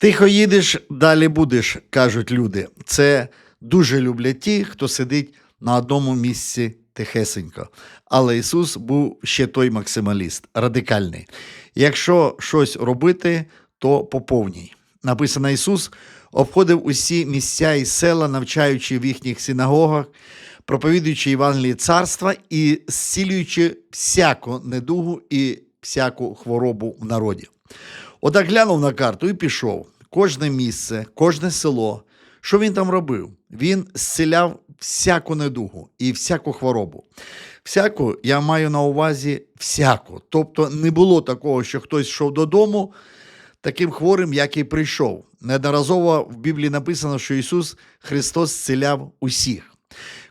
Тихо їдеш, далі будеш, кажуть люди. Це дуже люблять ті, хто сидить на одному місці тихесенько. Але Ісус був ще той максималіст, радикальний. Якщо щось робити, то по повній. Написано Ісус обходив усі місця і села, навчаючи в їхніх синагогах, проповідуючи Євангеліє царства і зцілюючи всяку недугу і всяку хворобу в народі. Отак глянув на карту і пішов. Кожне місце, кожне село. Що він там робив? Він зціляв всяку недугу і всяку хворобу. Всяку я маю на увазі всяку. Тобто не було такого, що хтось йшов додому таким хворим, як і прийшов. Неодноразово в Біблії написано, що Ісус Христос зціляв усіх.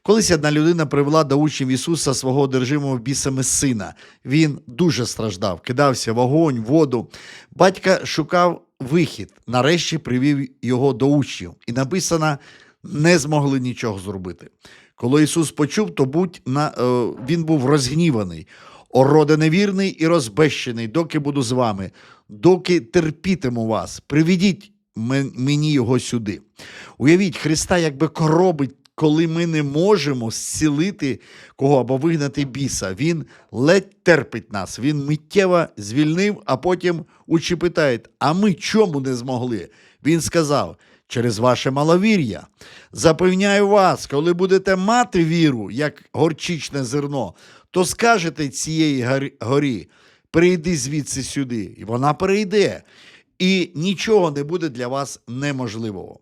Колись одна людина привела до учнів Ісуса свого одержимого бісами сина. Він дуже страждав, кидався в огонь, воду. Батька шукав вихід, нарешті привів його до учнів. І написано, не змогли нічого зробити. Коли Ісус почув, то будь на, е, він був розгніваний. О, роде невірний і розбещений, доки буду з вами, доки терпітиму вас, приведіть мені його сюди. Уявіть, Христа якби коробить, коли ми не можемо зцілити кого або вигнати біса. Він ледь терпить нас, він миттєво звільнив, а потім учі питають: а ми чому не змогли? Він сказав. Через ваше маловір'я. Запевняю вас, коли будете мати віру, як горчичне зерно, то скажете цієї горі: прийди звідси сюди, і вона перейде, і нічого не буде для вас неможливого.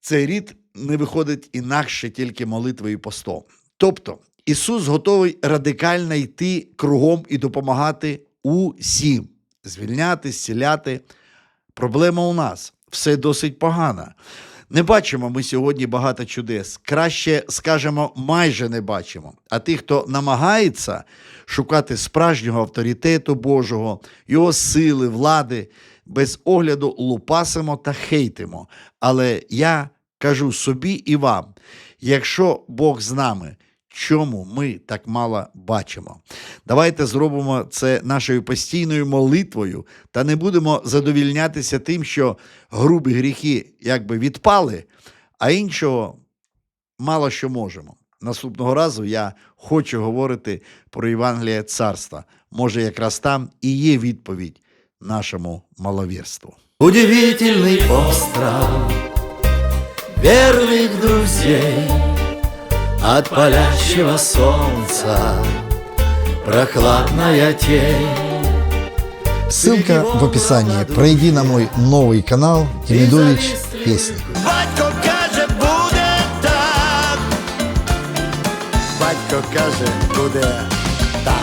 Цей рід не виходить інакше тільки молитвою і постом. Тобто Ісус готовий радикально йти кругом і допомагати усім, звільняти, зціляти. Проблема у нас все досить погано. Не бачимо ми сьогодні багато чудес. Краще скажемо, майже не бачимо. А ті, хто намагається шукати справжнього авторитету Божого, його сили, влади, без огляду лупасимо та хейтимо. Але я кажу собі і вам: якщо Бог з нами, чому ми так мало бачимо? Давайте зробимо це нашою постійною молитвою та не будемо задовільнятися тим, що грубі гріхи якби відпали, а іншого мало що можемо. Наступного разу я хочу говорити про Євангеліє царства. Може, якраз там і є відповідь нашому маловірству. Удивительный остров верных друзей От палящего солнца прохладная тень Ссылка в описании. Пройди на мой новый канал Демидович Песни. Батько каже, буде так Батько каже, буде так.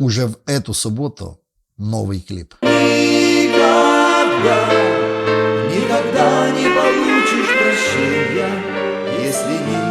Уже в эту субботу новый клип. никогда не получишь прощения, если не